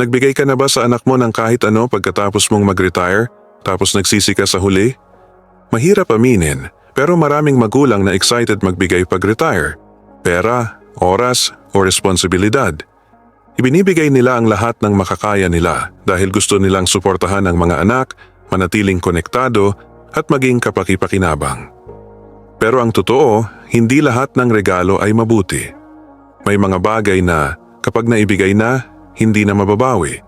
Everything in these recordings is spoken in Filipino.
Nagbigay ka na ba sa anak mo ng kahit ano pagkatapos mong mag-retire, tapos nagsisi ka sa huli? Mahirap aminin, pero maraming magulang na excited magbigay pag-retire. Pera, oras, o responsibilidad. Ibinibigay nila ang lahat ng makakaya nila dahil gusto nilang suportahan ang mga anak, manatiling konektado, at maging kapaki-pakinabang. Pero ang totoo, hindi lahat ng regalo ay mabuti. May mga bagay na kapag naibigay na, hindi na mababawi.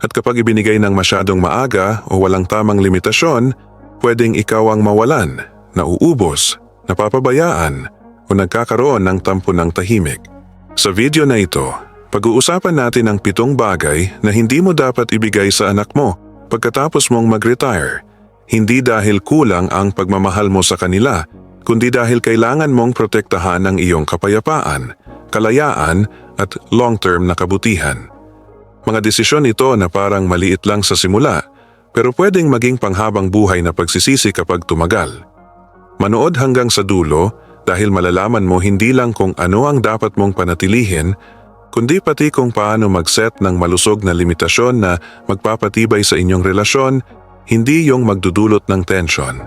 At kapag ibinigay ng masyadong maaga o walang tamang limitasyon, pwedeng ikaw ang mawalan, nauubos, napapabayaan, o nagkakaroon ng tampo ng tahimik. Sa video na ito, pag-uusapan natin ang pitong bagay na hindi mo dapat ibigay sa anak mo pagkatapos mong mag-retire. Hindi dahil kulang ang pagmamahal mo sa kanila, kundi dahil kailangan mong protektahan ang iyong kapayapaan, kalayaan at long-term na kabutihan. Mga desisyon ito na parang maliit lang sa simula, pero pwedeng maging panghabang buhay na pagsisisi kapag tumagal. Manood hanggang sa dulo dahil malalaman mo hindi lang kung ano ang dapat mong panatilihin, kundi pati kung paano mag-set ng malusog na limitasyon na magpapatibay sa inyong relasyon, hindi yung magdudulot ng tension.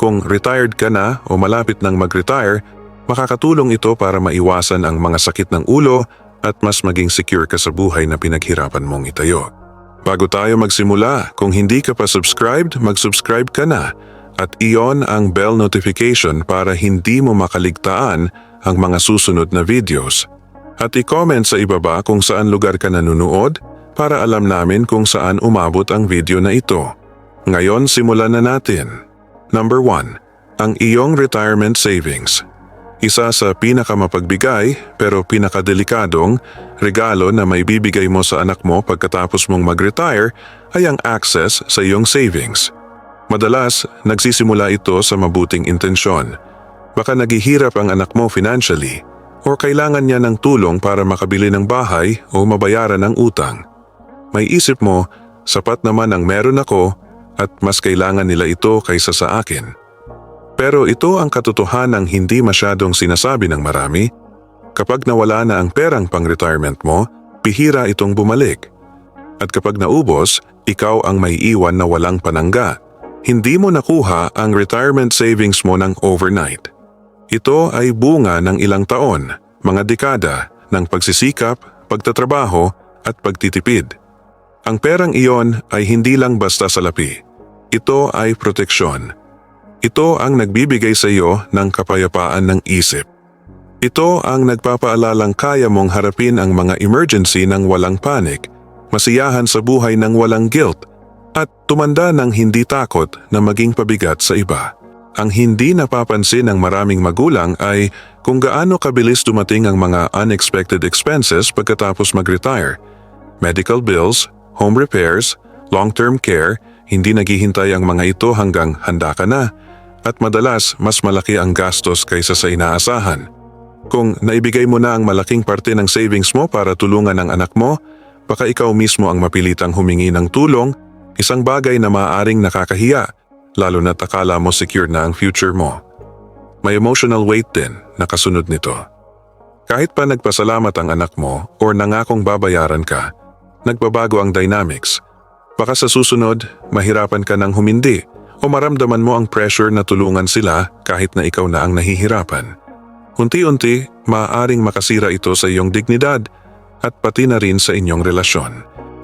Kung retired ka na o malapit nang mag-retire, makakatulong ito para maiwasan ang mga sakit ng ulo at mas maging secure ka sa buhay na pinaghirapan mong itayo. Bago tayo magsimula, kung hindi ka pa subscribed, mag-subscribe ka na at iyon ang bell notification para hindi mo makaligtaan ang mga susunod na videos. At i-comment sa ibaba kung saan lugar ka nanonood para alam namin kung saan umabot ang video na ito. Ngayon simulan na natin. Number 1. Ang iyong retirement savings. Isa sa pinakamapagbigay pero pinakadelikadong regalo na may bibigay mo sa anak mo pagkatapos mong mag-retire ay ang access sa iyong savings. Madalas, nagsisimula ito sa mabuting intensyon. Baka naghihirap ang anak mo financially o kailangan niya ng tulong para makabili ng bahay o mabayaran ang utang. May isip mo, sapat naman ang meron ako at mas kailangan nila ito kaysa sa akin. Pero ito ang katotohanang hindi masyadong sinasabi ng marami. Kapag nawala na ang perang pang-retirement mo, pihira itong bumalik. At kapag naubos, ikaw ang may iwan na walang panangga. Hindi mo nakuha ang retirement savings mo ng overnight. Ito ay bunga ng ilang taon, mga dekada ng pagsisikap, pagtatrabaho at pagtitipid. Ang perang iyon ay hindi lang basta salapi. Ito ay proteksyon. Ito ang nagbibigay sa iyo ng kapayapaan ng isip. Ito ang nagpapaalalang kaya mong harapin ang mga emergency ng walang panic, masiyahan sa buhay ng walang guilt, at tumanda ng hindi takot na maging pabigat sa iba. Ang hindi napapansin ng maraming magulang ay kung gaano kabilis dumating ang mga unexpected expenses pagkatapos mag-retire. Medical bills, home repairs, long-term care, hindi naghihintay ang mga ito hanggang handa ka na at madalas mas malaki ang gastos kaysa sa inaasahan. Kung naibigay mo na ang malaking parte ng savings mo para tulungan ang anak mo, baka ikaw mismo ang mapilitang humingi ng tulong, isang bagay na maaaring nakakahiya, lalo na't akala mo secure na ang future mo. May emotional weight din na kasunod nito. Kahit pa nagpasalamat ang anak mo or nangakong babayaran ka, nagbabago ang dynamics. Baka sa susunod, mahirapan ka ng humindi o maramdaman mo ang pressure na tulungan sila kahit na ikaw na ang nahihirapan. Unti-unti, maaaring makasira ito sa iyong dignidad at pati na rin sa inyong relasyon.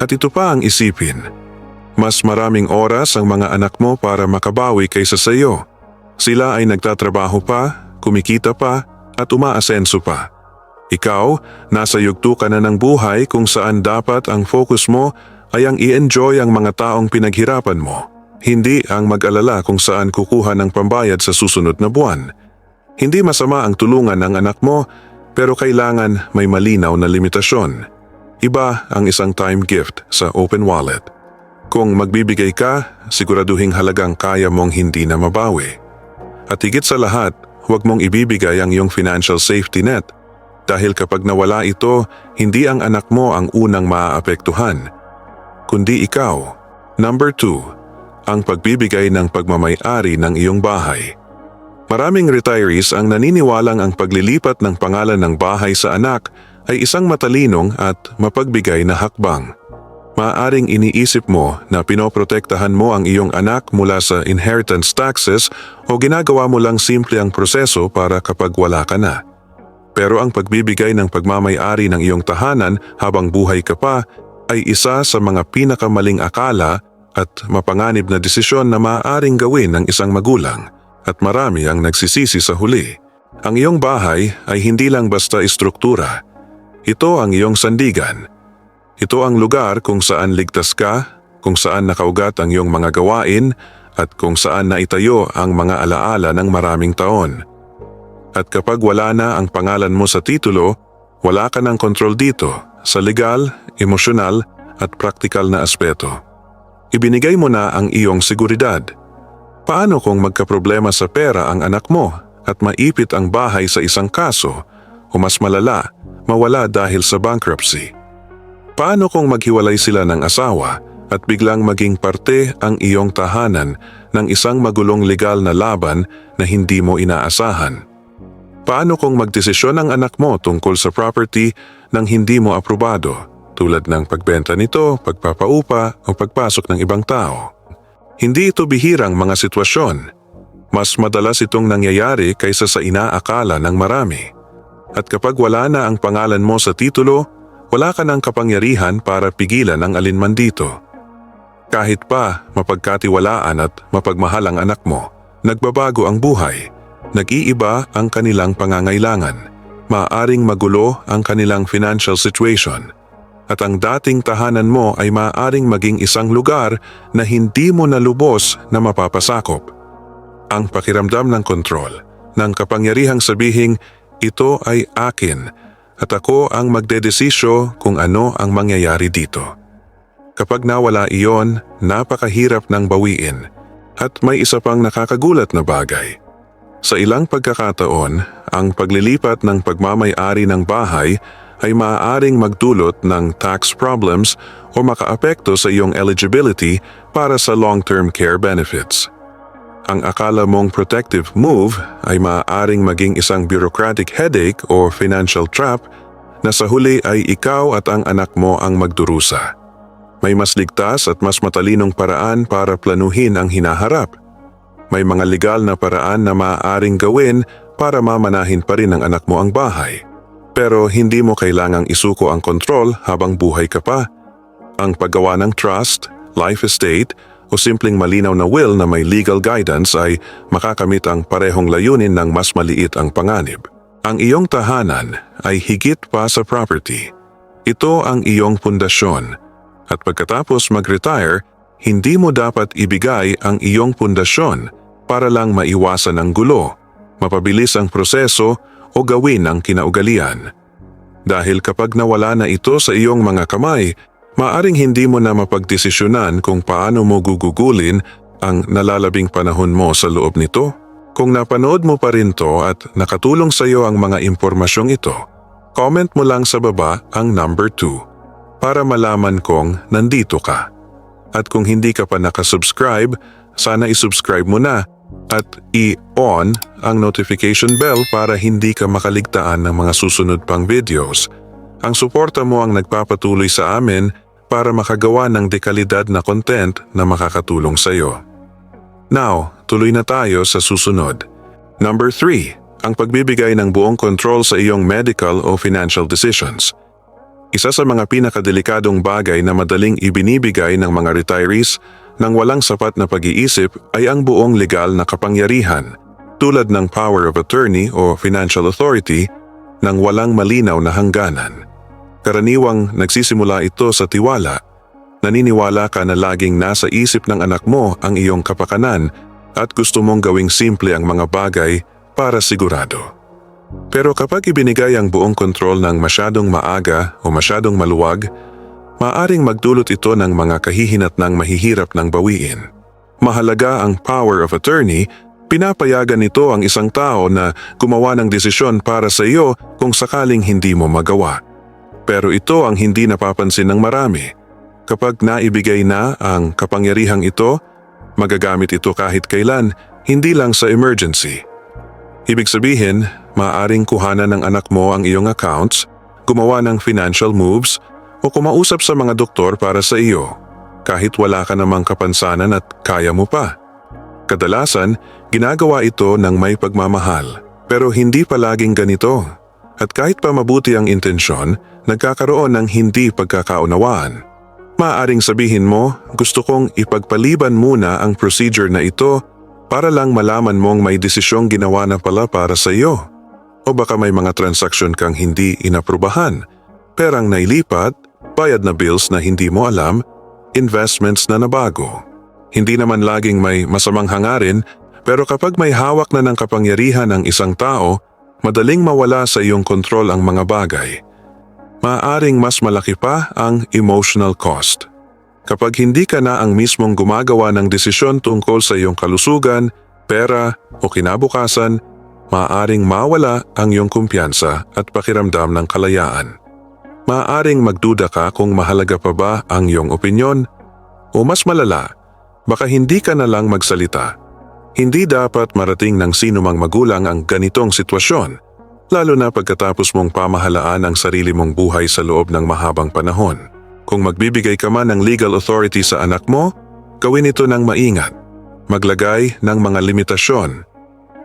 At ito pa ang isipin. Mas maraming oras ang mga anak mo para makabawi kaysa sa iyo. Sila ay nagtatrabaho pa, kumikita pa, at umaasenso pa. Ikaw, nasa yugto ka na ng buhay kung saan dapat ang focus mo ay ang i-enjoy ang mga taong pinaghirapan mo. Hindi ang mag-alala kung saan kukuha ng pambayad sa susunod na buwan. Hindi masama ang tulungan ng anak mo pero kailangan may malinaw na limitasyon. Iba ang isang time gift sa open wallet. Kung magbibigay ka, siguraduhing halagang kaya mong hindi na mabawi. At higit sa lahat, huwag mong ibibigay ang iyong financial safety net dahil kapag nawala ito, hindi ang anak mo ang unang maaapektuhan, kundi ikaw. Number 2. Ang pagbibigay ng pagmamay-ari ng iyong bahay. Maraming retirees ang naniniwalang ang paglilipat ng pangalan ng bahay sa anak ay isang matalinong at mapagbigay na hakbang. Maaaring iniisip mo na pinoprotektahan mo ang iyong anak mula sa inheritance taxes o ginagawa mo lang simple ang proseso para kapag wala ka na. Pero ang pagbibigay ng pagmamayari ng iyong tahanan habang buhay ka pa ay isa sa mga pinakamaling akala at mapanganib na desisyon na maaaring gawin ng isang magulang at marami ang nagsisisi sa huli. Ang iyong bahay ay hindi lang basta istruktura. Ito ang iyong sandigan. Ito ang lugar kung saan ligtas ka, kung saan nakaugat ang iyong mga gawain at kung saan naitayo ang mga alaala ng maraming taon. At kapag wala na ang pangalan mo sa titulo, wala ka ng kontrol dito sa legal, emosyonal at praktikal na aspeto. Ibinigay mo na ang iyong seguridad. Paano kung magkaproblema sa pera ang anak mo at maipit ang bahay sa isang kaso o mas malala, mawala dahil sa bankruptcy? Paano kung maghiwalay sila ng asawa at biglang maging parte ang iyong tahanan ng isang magulong legal na laban na hindi mo inaasahan? Paano kung magdesisyon ang anak mo tungkol sa property nang hindi mo aprobado tulad ng pagbenta nito, pagpapaupa o pagpasok ng ibang tao? Hindi ito bihirang mga sitwasyon. Mas madalas itong nangyayari kaysa sa inaakala ng marami. At kapag wala na ang pangalan mo sa titulo, wala ka ng kapangyarihan para pigilan ang alinman dito. Kahit pa mapagkatiwalaan at mapagmahal ang anak mo, nagbabago ang buhay. Nag-iiba ang kanilang pangangailangan. Maaring magulo ang kanilang financial situation. At ang dating tahanan mo ay maaring maging isang lugar na hindi mo nalubos na mapapasakop. Ang pakiramdam ng kontrol, ng kapangyarihang sabihing, ito ay akin at ako ang magdedesisyo kung ano ang mangyayari dito. Kapag nawala iyon, napakahirap ng bawiin. At may isa pang nakakagulat na bagay. Sa ilang pagkakataon, ang paglilipat ng pagmamayari ng bahay ay maaaring magdulot ng tax problems o makaapekto sa iyong eligibility para sa long-term care benefits. Ang akala mong protective move ay maaaring maging isang bureaucratic headache o financial trap na sa huli ay ikaw at ang anak mo ang magdurusa. May mas ligtas at mas matalinong paraan para planuhin ang hinaharap. May mga legal na paraan na maaaring gawin para mamanahin pa rin ng anak mo ang bahay. Pero hindi mo kailangang isuko ang kontrol habang buhay ka pa. Ang paggawa ng trust, life estate, o simpleng malinaw na will na may legal guidance ay makakamit ang parehong layunin ng mas maliit ang panganib. Ang iyong tahanan ay higit pa sa property. Ito ang iyong pundasyon. At pagkatapos mag-retire, hindi mo dapat ibigay ang iyong pundasyon para lang maiwasan ang gulo, mapabilis ang proseso o gawin ang kinaugalian. Dahil kapag nawala na ito sa iyong mga kamay, maaring hindi mo na mapagdesisyonan kung paano mo gugugulin ang nalalabing panahon mo sa loob nito. Kung napanood mo pa rin to at nakatulong sa iyo ang mga impormasyong ito, comment mo lang sa baba ang number 2 para malaman kong nandito ka. At kung hindi ka pa nakasubscribe, sana isubscribe mo na at i-on ang notification bell para hindi ka makaligtaan ng mga susunod pang videos. Ang suporta mo ang nagpapatuloy sa amin para makagawa ng dekalidad na content na makakatulong sa iyo. Now, tuloy na tayo sa susunod. Number 3, ang pagbibigay ng buong control sa iyong medical o financial decisions. Isa sa mga pinakadelikadong bagay na madaling ibinibigay ng mga retirees nang walang sapat na pag-iisip ay ang buong legal na kapangyarihan tulad ng power of attorney o financial authority nang walang malinaw na hangganan. Karaniwang nagsisimula ito sa tiwala. Naniniwala ka na laging nasa isip ng anak mo ang iyong kapakanan at gusto mong gawing simple ang mga bagay para sigurado. Pero kapag ibinigay ang buong kontrol ng masyadong maaga o masyadong maluwag, maaring magdulot ito ng mga kahihinat ng mahihirap ng bawiin. Mahalaga ang power of attorney, pinapayagan nito ang isang tao na gumawa ng desisyon para sa iyo kung sakaling hindi mo magawa. Pero ito ang hindi napapansin ng marami. Kapag naibigay na ang kapangyarihang ito, magagamit ito kahit kailan, hindi lang sa emergency. Ibig sabihin, maaaring kuhanan ng anak mo ang iyong accounts, gumawa ng financial moves, o kumausap sa mga doktor para sa iyo kahit wala ka namang kapansanan at kaya mo pa. Kadalasan, ginagawa ito ng may pagmamahal pero hindi palaging ganito. At kahit pa mabuti ang intensyon, nagkakaroon ng hindi pagkakaunawaan. Maaring sabihin mo, gusto kong ipagpaliban muna ang procedure na ito para lang malaman mong may desisyong ginawa na pala para sa iyo. O baka may mga transaksyon kang hindi inaprubahan, perang nailipat, bayad na bills na hindi mo alam, investments na nabago. Hindi naman laging may masamang hangarin pero kapag may hawak na ng kapangyarihan ng isang tao, madaling mawala sa iyong kontrol ang mga bagay. Maaring mas malaki pa ang emotional cost. Kapag hindi ka na ang mismong gumagawa ng desisyon tungkol sa iyong kalusugan, pera o kinabukasan, maaring mawala ang iyong kumpiyansa at pakiramdam ng kalayaan. Maaring magduda ka kung mahalaga pa ba ang iyong opinyon o mas malala, baka hindi ka na lang magsalita. Hindi dapat marating ng sino mang magulang ang ganitong sitwasyon, lalo na pagkatapos mong pamahalaan ang sarili mong buhay sa loob ng mahabang panahon. Kung magbibigay ka man ng legal authority sa anak mo, gawin ito ng maingat. Maglagay ng mga limitasyon.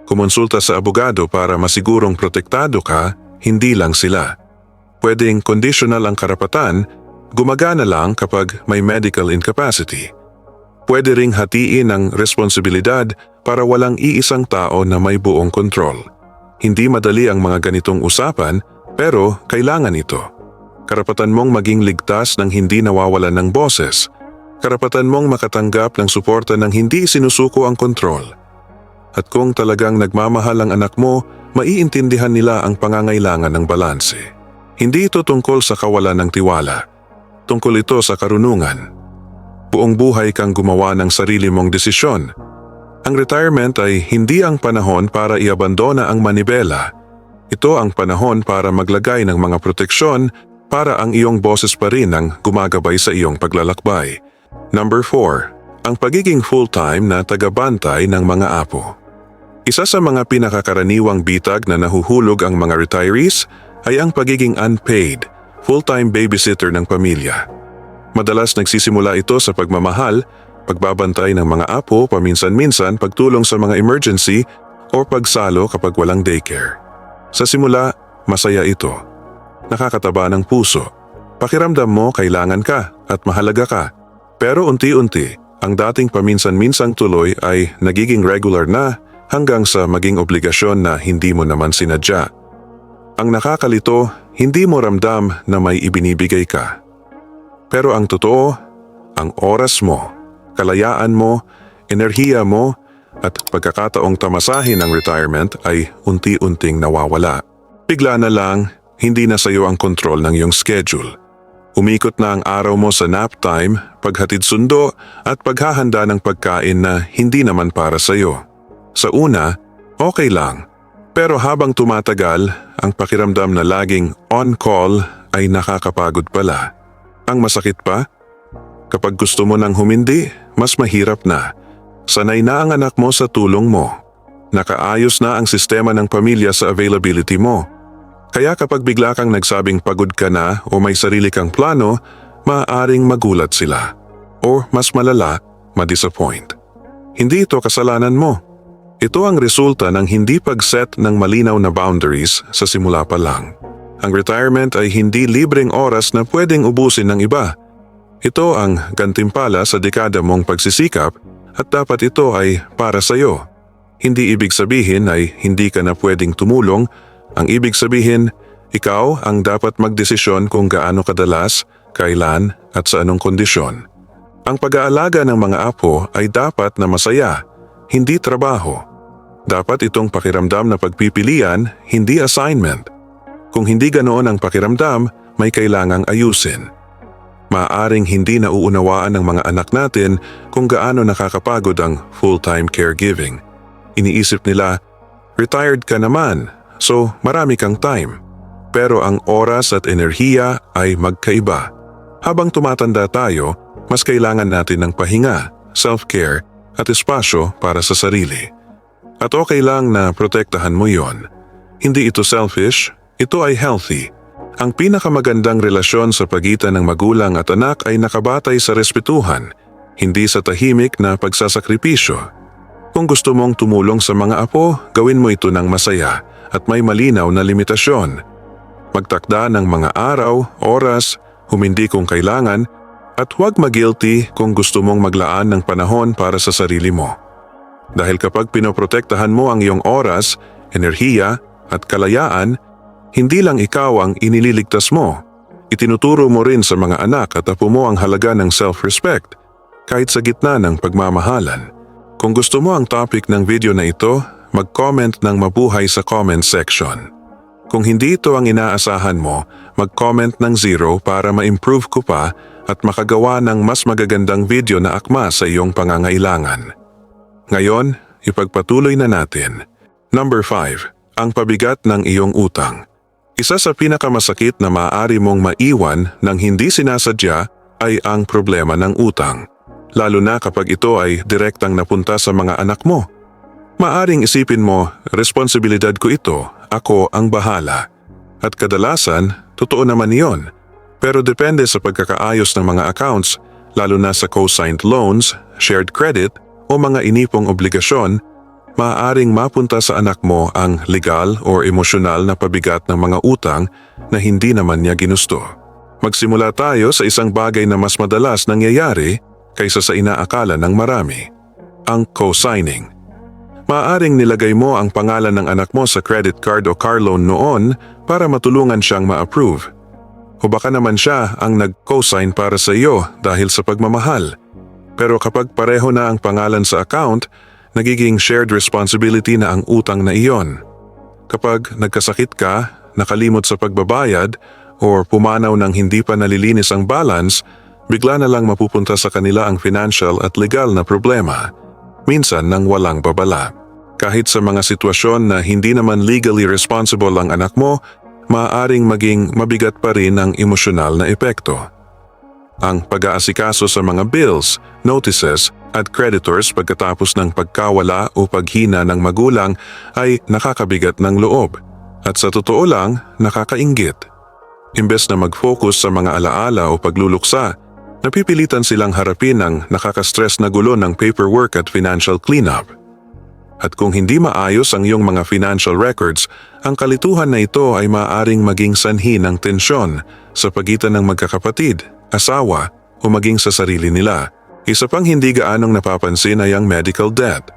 Kumonsulta sa abogado para masigurong protektado ka, hindi lang sila. Pwedeng conditional ang karapatan, gumagana lang kapag may medical incapacity. Pwede ring hatiin ang responsibilidad para walang iisang tao na may buong kontrol. Hindi madali ang mga ganitong usapan pero kailangan ito. Karapatan mong maging ligtas ng hindi nawawalan ng boses. Karapatan mong makatanggap ng suporta ng hindi sinusuko ang kontrol. At kung talagang nagmamahal ang anak mo, maiintindihan nila ang pangangailangan ng balanse. Hindi ito tungkol sa kawalan ng tiwala. Tungkol ito sa karunungan. Buong buhay kang gumawa ng sarili mong desisyon. Ang retirement ay hindi ang panahon para iabandona ang manibela. Ito ang panahon para maglagay ng mga proteksyon para ang iyong boses pa rin ang gumagabay sa iyong paglalakbay. Number 4. Ang pagiging full-time na tagabantay ng mga apo. Isa sa mga pinakakaraniwang bitag na nahuhulog ang mga retirees ay ang pagiging unpaid, full-time babysitter ng pamilya. Madalas nagsisimula ito sa pagmamahal, pagbabantay ng mga apo paminsan-minsan pagtulong sa mga emergency o pagsalo kapag walang daycare. Sa simula, masaya ito. Nakakataba ng puso. Pakiramdam mo kailangan ka at mahalaga ka. Pero unti-unti, ang dating paminsan-minsang tuloy ay nagiging regular na hanggang sa maging obligasyon na hindi mo naman sinadya. Ang nakakalito, hindi mo ramdam na may ibinibigay ka. Pero ang totoo, ang oras mo, kalayaan mo, enerhiya mo, at pagkakataong tamasahin ng retirement ay unti-unting nawawala. Bigla na lang, hindi na sa iyo ang kontrol ng iyong schedule. Umikot na ang araw mo sa nap time, paghatid sundo at paghahanda ng pagkain na hindi naman para sa iyo. Sa una, okay lang. Pero habang tumatagal, ang pakiramdam na laging on-call ay nakakapagod pala. Ang masakit pa, kapag gusto mo nang humindi, mas mahirap na. Sanay na ang anak mo sa tulong mo. Nakaayos na ang sistema ng pamilya sa availability mo. Kaya kapag bigla kang nagsabing pagod ka na o may sarili kang plano, maaaring magulat sila. O mas malala, ma-disappoint. Hindi ito kasalanan mo. Ito ang resulta ng hindi pag-set ng malinaw na boundaries sa simula pa lang. Ang retirement ay hindi libreng oras na pwedeng ubusin ng iba. Ito ang gantimpala sa dekada mong pagsisikap at dapat ito ay para sa iyo. Hindi ibig sabihin ay hindi ka na pwedeng tumulong. Ang ibig sabihin, ikaw ang dapat magdesisyon kung gaano kadalas, kailan at sa anong kondisyon. Ang pag-aalaga ng mga apo ay dapat na masaya, hindi trabaho. Dapat itong pakiramdam na pagpipilian, hindi assignment. Kung hindi ganoon ang pakiramdam, may kailangang ayusin. Maaring hindi nauunawaan ng mga anak natin kung gaano nakakapagod ang full-time caregiving. Iniisip nila, retired ka naman, so marami kang time. Pero ang oras at enerhiya ay magkaiba. Habang tumatanda tayo, mas kailangan natin ng pahinga, self-care at espasyo para sa sarili. At okay lang na protektahan mo yon. Hindi ito selfish, ito ay healthy. Ang pinakamagandang relasyon sa pagitan ng magulang at anak ay nakabatay sa respetuhan, hindi sa tahimik na pagsasakripisyo. Kung gusto mong tumulong sa mga apo, gawin mo ito ng masaya at may malinaw na limitasyon. Magtakda ng mga araw, oras, humindi kung kailangan, at huwag mag-guilty kung gusto mong maglaan ng panahon para sa sarili mo. Dahil kapag pinoprotektahan mo ang iyong oras, enerhiya, at kalayaan, hindi lang ikaw ang inililigtas mo. Itinuturo mo rin sa mga anak at apo mo ang halaga ng self-respect, kahit sa gitna ng pagmamahalan. Kung gusto mo ang topic ng video na ito, mag-comment ng mabuhay sa comment section. Kung hindi ito ang inaasahan mo, mag-comment ng zero para ma-improve ko pa at makagawa ng mas magagandang video na akma sa iyong pangangailangan. Ngayon, ipagpatuloy na natin. Number 5. Ang pabigat ng iyong utang. Isa sa pinakamasakit na maaari mong maiwan ng hindi sinasadya ay ang problema ng utang. Lalo na kapag ito ay direktang napunta sa mga anak mo. Maaring isipin mo, responsibilidad ko ito, ako ang bahala. At kadalasan, totoo naman iyon. Pero depende sa pagkakaayos ng mga accounts, lalo na sa co-signed loans, shared credit, o mga inipong obligasyon, maaaring mapunta sa anak mo ang legal or emosyonal na pabigat ng mga utang na hindi naman niya ginusto. Magsimula tayo sa isang bagay na mas madalas nangyayari kaysa sa inaakala ng marami. Ang co-signing. Maaaring nilagay mo ang pangalan ng anak mo sa credit card o car loan noon para matulungan siyang ma-approve. O baka naman siya ang nag-co-sign para sa iyo dahil sa pagmamahal. Pero kapag pareho na ang pangalan sa account, nagiging shared responsibility na ang utang na iyon. Kapag nagkasakit ka, nakalimot sa pagbabayad, or pumanaw ng hindi pa nalilinis ang balance, bigla na lang mapupunta sa kanila ang financial at legal na problema. Minsan nang walang babala. Kahit sa mga sitwasyon na hindi naman legally responsible ang anak mo, maaaring maging mabigat pa rin ang emosyonal na epekto. Ang pag-aasikaso sa mga bills, notices at creditors pagkatapos ng pagkawala o paghina ng magulang ay nakakabigat ng loob at sa totoo lang nakakaingit. Imbes na mag-focus sa mga alaala o pagluluksa, napipilitan silang harapin ang nakaka-stress na gulo ng paperwork at financial cleanup. At kung hindi maayos ang iyong mga financial records, ang kalituhan na ito ay maaaring maging sanhi ng tensyon sa pagitan ng magkakapatid, asawa o maging sa sarili nila. Isa pang hindi gaanong napapansin ay ang medical debt.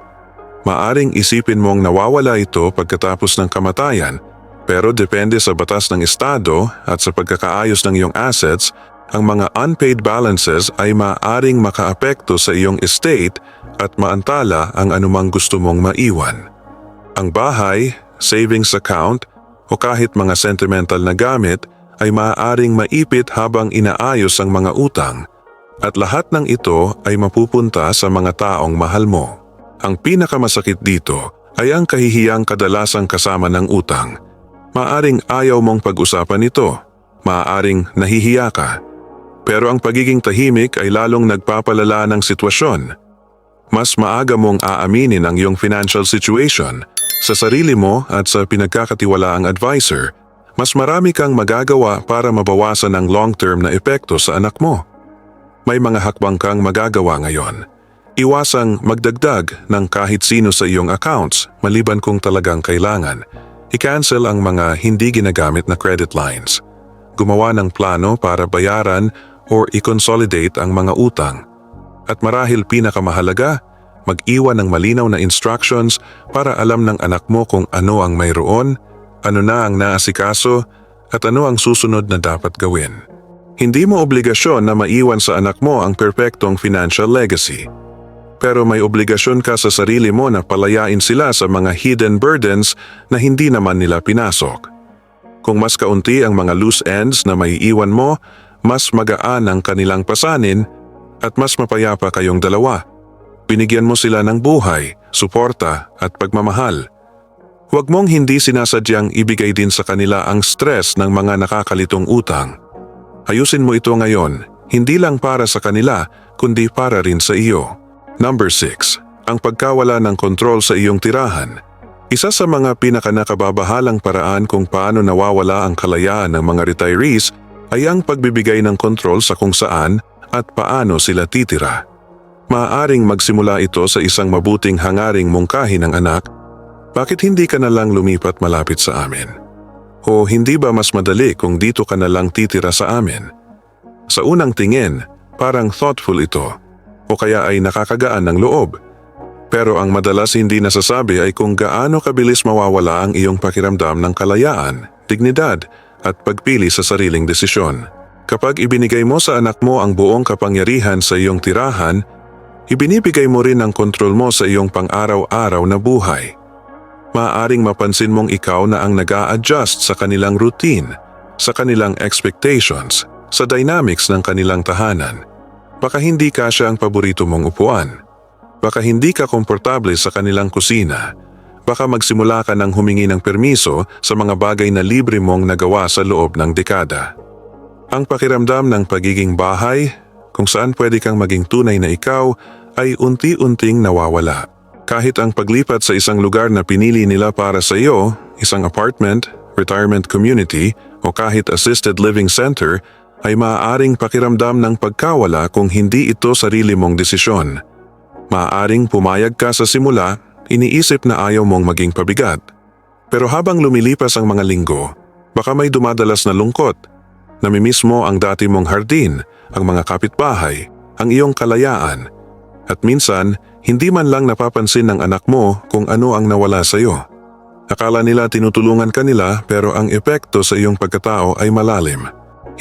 Maaring isipin mong nawawala ito pagkatapos ng kamatayan, pero depende sa batas ng estado at sa pagkakaayos ng iyong assets, ang mga unpaid balances ay maaring makaapekto sa iyong estate at maantala ang anumang gusto mong maiwan. Ang bahay, savings account, o kahit mga sentimental na gamit ay maaaring maipit habang inaayos ang mga utang at lahat ng ito ay mapupunta sa mga taong mahal mo. Ang pinakamasakit dito ay ang kahihiyang kadalasang kasama ng utang. Maaring ayaw mong pag-usapan ito, maaaring nahihiya ka. Pero ang pagiging tahimik ay lalong nagpapalala ng sitwasyon. Mas maaga mong aaminin ang iyong financial situation sa sarili mo at sa pinagkakatiwalaang advisor, mas marami kang magagawa para mabawasan ang long-term na epekto sa anak mo. May mga hakbang kang magagawa ngayon. Iwasang magdagdag ng kahit sino sa iyong accounts maliban kung talagang kailangan. I-cancel ang mga hindi ginagamit na credit lines. Gumawa ng plano para bayaran or i-consolidate ang mga utang. At marahil pinakamahalaga, mag-iwan ng malinaw na instructions para alam ng anak mo kung ano ang mayroon, ano na ang naasikaso, at ano ang susunod na dapat gawin. Hindi mo obligasyon na maiwan sa anak mo ang perpektong financial legacy. Pero may obligasyon ka sa sarili mo na palayain sila sa mga hidden burdens na hindi naman nila pinasok. Kung mas kaunti ang mga loose ends na maiiwan mo, mas magaan ang kanilang pasanin at mas mapayapa kayong dalawa. Binigyan mo sila ng buhay, suporta at pagmamahal. Huwag mong hindi sinasadyang ibigay din sa kanila ang stress ng mga nakakalitong utang. Ayusin mo ito ngayon, hindi lang para sa kanila, kundi para rin sa iyo. Number 6. Ang pagkawala ng kontrol sa iyong tirahan. Isa sa mga pinakanakababahalang paraan kung paano nawawala ang kalayaan ng mga retirees ay ang pagbibigay ng kontrol sa kung saan at paano sila titira. Maaaring magsimula ito sa isang mabuting hangaring mungkahi ng anak, bakit hindi ka na lang lumipat malapit sa amin? O hindi ba mas madali kung dito ka na lang titira sa amin? Sa unang tingin, parang thoughtful ito, o kaya ay nakakagaan ng loob. Pero ang madalas hindi nasasabi ay kung gaano kabilis mawawala ang iyong pakiramdam ng kalayaan, dignidad, at pagpili sa sariling desisyon. Kapag ibinigay mo sa anak mo ang buong kapangyarihan sa iyong tirahan, ibinibigay mo rin ang kontrol mo sa iyong pang-araw-araw na buhay. Maaring mapansin mong ikaw na ang nag adjust sa kanilang routine, sa kanilang expectations, sa dynamics ng kanilang tahanan. Baka hindi ka siya ang paborito mong upuan. Baka hindi ka komportable sa kanilang kusina. Baka magsimula ka ng humingi ng permiso sa mga bagay na libre mong nagawa sa loob ng dekada. Ang pakiramdam ng pagiging bahay, kung saan pwede kang maging tunay na ikaw, ay unti-unting nawawala. Kahit ang paglipat sa isang lugar na pinili nila para sa iyo, isang apartment, retirement community, o kahit assisted living center, ay maaaring pakiramdam ng pagkawala kung hindi ito sarili mong desisyon. Maaaring pumayag ka sa simula, iniisip na ayaw mong maging pabigat. Pero habang lumilipas ang mga linggo, baka may dumadalas na lungkot. Namimiss mo ang dati mong hardin, ang mga kapitbahay, ang iyong kalayaan. At minsan, hindi man lang napapansin ng anak mo kung ano ang nawala sa iyo. Akala nila tinutulungan ka nila pero ang epekto sa iyong pagkatao ay malalim.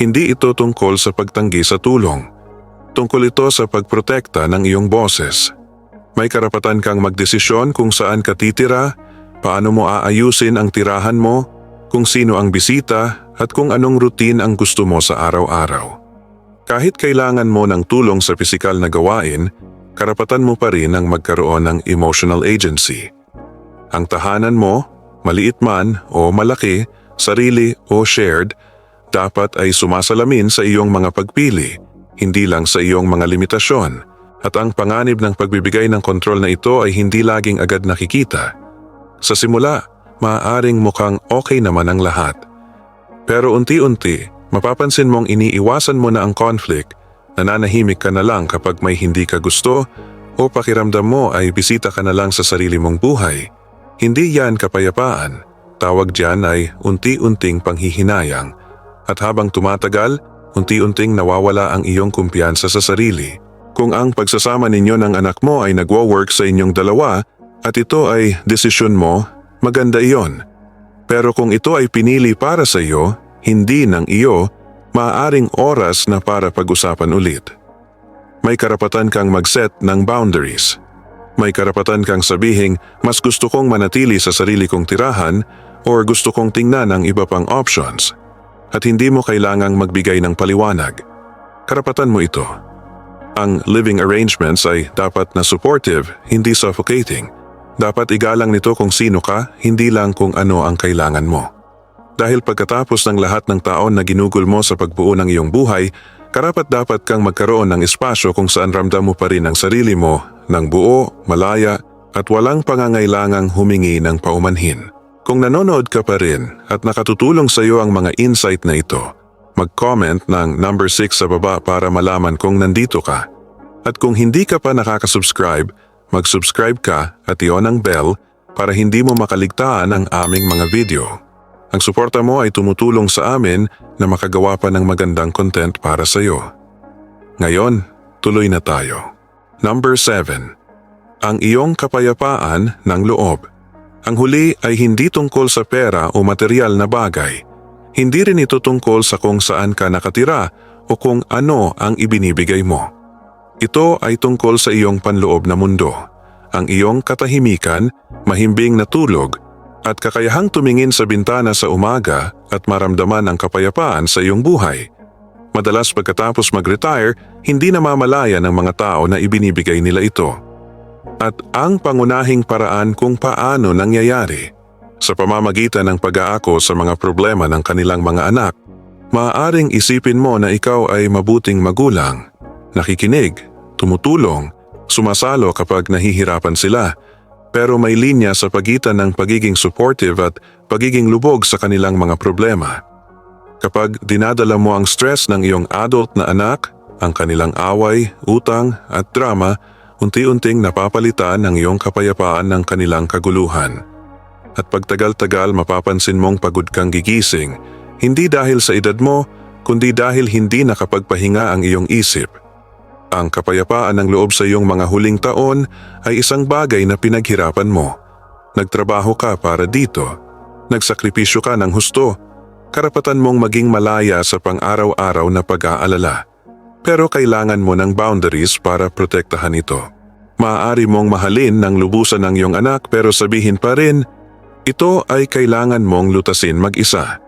Hindi ito tungkol sa pagtanggi sa tulong. Tungkol ito sa pagprotekta ng iyong boses. May karapatan kang magdesisyon kung saan ka titira, paano mo aayusin ang tirahan mo, kung sino ang bisita at kung anong routine ang gusto mo sa araw-araw. Kahit kailangan mo ng tulong sa pisikal na gawain, karapatan mo pa rin ang magkaroon ng emotional agency. Ang tahanan mo, maliit man o malaki, sarili o shared, dapat ay sumasalamin sa iyong mga pagpili, hindi lang sa iyong mga limitasyon. At ang panganib ng pagbibigay ng kontrol na ito ay hindi laging agad nakikita. Sa simula, maaaring mukhang okay naman ang lahat. Pero unti-unti, mapapansin mong iniiwasan mo na ang conflict Nananahimik ka na lang kapag may hindi ka gusto o pakiramdam mo ay bisita ka na lang sa sarili mong buhay. Hindi yan kapayapaan. Tawag dyan ay unti-unting panghihinayang. At habang tumatagal, unti-unting nawawala ang iyong kumpiyansa sa sarili. Kung ang pagsasama ninyo ng anak mo ay nagwo-work sa inyong dalawa at ito ay desisyon mo, maganda iyon. Pero kung ito ay pinili para sa iyo, hindi ng iyo, maaaring oras na para pag-usapan ulit. May karapatan kang mag-set ng boundaries. May karapatan kang sabihing mas gusto kong manatili sa sarili kong tirahan or gusto kong tingnan ang iba pang options. At hindi mo kailangang magbigay ng paliwanag. Karapatan mo ito. Ang living arrangements ay dapat na supportive, hindi suffocating. Dapat igalang nito kung sino ka, hindi lang kung ano ang kailangan mo. Dahil pagkatapos ng lahat ng taon na ginugol mo sa pagbuo ng iyong buhay, karapat dapat kang magkaroon ng espasyo kung saan ramdam mo pa rin ang sarili mo ng buo, malaya at walang pangangailangang humingi ng paumanhin. Kung nanonood ka pa rin at nakatutulong sa iyo ang mga insight na ito, mag-comment ng number 6 sa baba para malaman kung nandito ka. At kung hindi ka pa nakaka-subscribe, mag-subscribe ka at iyon ang bell para hindi mo makaligtaan ang aming mga video. Ang suporta mo ay tumutulong sa amin na makagawa pa ng magandang content para sa iyo. Ngayon, tuloy na tayo. Number 7. Ang iyong kapayapaan ng loob. Ang huli ay hindi tungkol sa pera o material na bagay. Hindi rin ito tungkol sa kung saan ka nakatira o kung ano ang ibinibigay mo. Ito ay tungkol sa iyong panloob na mundo. Ang iyong katahimikan, mahimbing na tulog at kakayahang tumingin sa bintana sa umaga at maramdaman ang kapayapaan sa iyong buhay. Madalas pagkatapos mag-retire, hindi namamalaya ng mga tao na ibinibigay nila ito. At ang pangunahing paraan kung paano nangyayari sa pamamagitan ng pag-aako sa mga problema ng kanilang mga anak, maaaring isipin mo na ikaw ay mabuting magulang, nakikinig, tumutulong, sumasalo kapag nahihirapan sila, pero may linya sa pagitan ng pagiging supportive at pagiging lubog sa kanilang mga problema. Kapag dinadala mo ang stress ng iyong adult na anak, ang kanilang away, utang at drama, unti-unting napapalitan ang iyong kapayapaan ng kanilang kaguluhan. At pagtagal-tagal mapapansin mong pagod kang gigising, hindi dahil sa edad mo, kundi dahil hindi nakapagpahinga ang iyong isip. Ang kapayapaan ng loob sa iyong mga huling taon ay isang bagay na pinaghirapan mo. Nagtrabaho ka para dito. Nagsakripisyo ka ng husto. Karapatan mong maging malaya sa pang-araw-araw na pag-aalala. Pero kailangan mo ng boundaries para protektahan ito. Maaari mong mahalin ng lubusan ng iyong anak pero sabihin pa rin, ito ay kailangan mong lutasin mag-isa.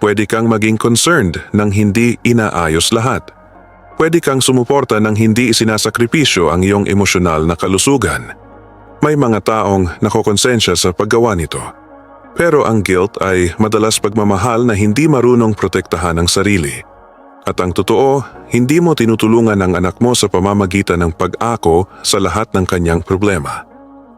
Pwede kang maging concerned nang hindi inaayos lahat. Pwede kang sumuporta nang hindi isinasakripisyo ang iyong emosyonal na kalusugan. May mga taong nakokonsensya sa paggawa nito. Pero ang guilt ay madalas pagmamahal na hindi marunong protektahan ang sarili. At ang totoo, hindi mo tinutulungan ang anak mo sa pamamagitan ng pag-ako sa lahat ng kanyang problema.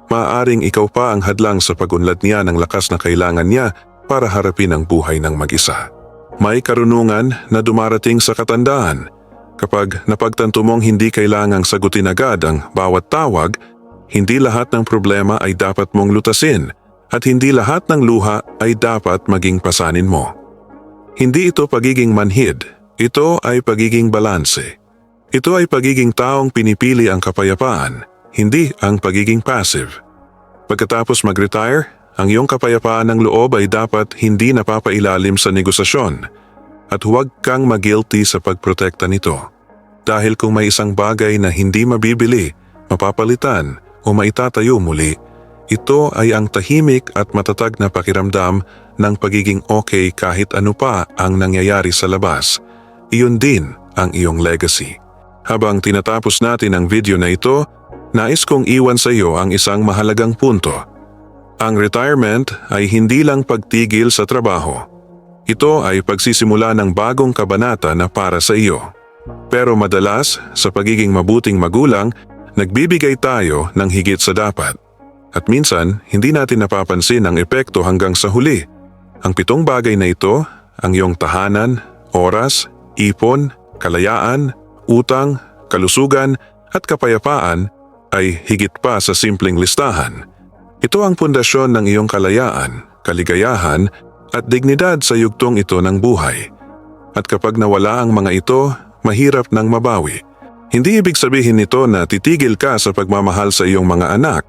Maaring ikaw pa ang hadlang sa pagunlad niya ng lakas na kailangan niya para harapin ang buhay ng mag-isa. May karunungan na dumarating sa katandaan. Kapag napagtanto mong hindi kailangang sagutin agad ang bawat tawag, hindi lahat ng problema ay dapat mong lutasin at hindi lahat ng luha ay dapat maging pasanin mo. Hindi ito pagiging manhid, ito ay pagiging balanse. Ito ay pagiging taong pinipili ang kapayapaan, hindi ang pagiging passive. Pagkatapos mag-retire, ang iyong kapayapaan ng loob ay dapat hindi napapailalim sa negosasyon at huwag kang mag-guilty sa pagprotekta nito. Dahil kung may isang bagay na hindi mabibili, mapapalitan o maitatayo muli, ito ay ang tahimik at matatag na pakiramdam ng pagiging okay kahit ano pa ang nangyayari sa labas. Iyon din ang iyong legacy. Habang tinatapos natin ang video na ito, nais kong iwan sa iyo ang isang mahalagang punto. Ang retirement ay hindi lang pagtigil sa trabaho. Ito ay pagsisimula ng bagong kabanata na para sa iyo. Pero madalas, sa pagiging mabuting magulang, nagbibigay tayo ng higit sa dapat. At minsan, hindi natin napapansin ang epekto hanggang sa huli. Ang pitong bagay na ito, ang iyong tahanan, oras, ipon, kalayaan, utang, kalusugan at kapayapaan ay higit pa sa simpleng listahan. Ito ang pundasyon ng iyong kalayaan, kaligayahan at dignidad sa yugtong ito ng buhay. At kapag nawala ang mga ito, mahirap nang mabawi. Hindi ibig sabihin nito na titigil ka sa pagmamahal sa iyong mga anak.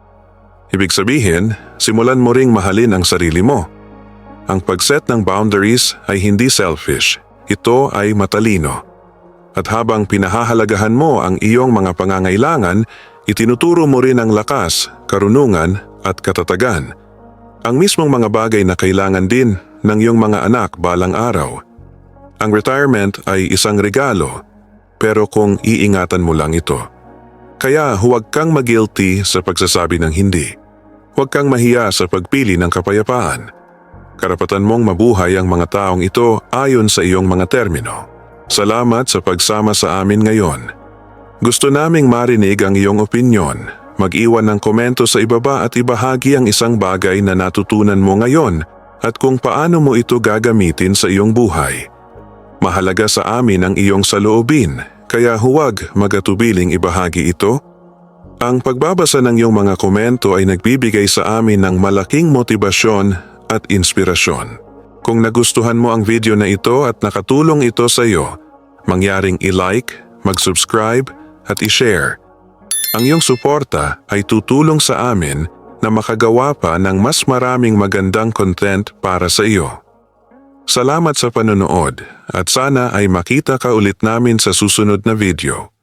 Ibig sabihin, simulan mo ring mahalin ang sarili mo. Ang pagset ng boundaries ay hindi selfish. Ito ay matalino. At habang pinahahalagahan mo ang iyong mga pangangailangan, itinuturo mo rin ang lakas, karunungan at katatagan. Ang mismong mga bagay na kailangan din ng iyong mga anak balang araw. Ang retirement ay isang regalo, pero kung iingatan mo lang ito. Kaya huwag kang mag-guilty sa pagsasabi ng hindi. Huwag kang mahiya sa pagpili ng kapayapaan. Karapatan mong mabuhay ang mga taong ito ayon sa iyong mga termino. Salamat sa pagsama sa amin ngayon. Gusto naming marinig ang iyong opinyon. Mag-iwan ng komento sa ibaba at ibahagi ang isang bagay na natutunan mo ngayon at kung paano mo ito gagamitin sa iyong buhay. Mahalaga sa amin ang iyong saloobin, kaya huwag magatubiling ibahagi ito. Ang pagbabasa ng iyong mga komento ay nagbibigay sa amin ng malaking motibasyon at inspirasyon. Kung nagustuhan mo ang video na ito at nakatulong ito sa iyo, mangyaring i-like, mag-subscribe at i-share. Ang iyong suporta ay tutulong sa amin na makagawa pa ng mas maraming magandang content para sa iyo. Salamat sa panonood at sana ay makita ka ulit namin sa susunod na video.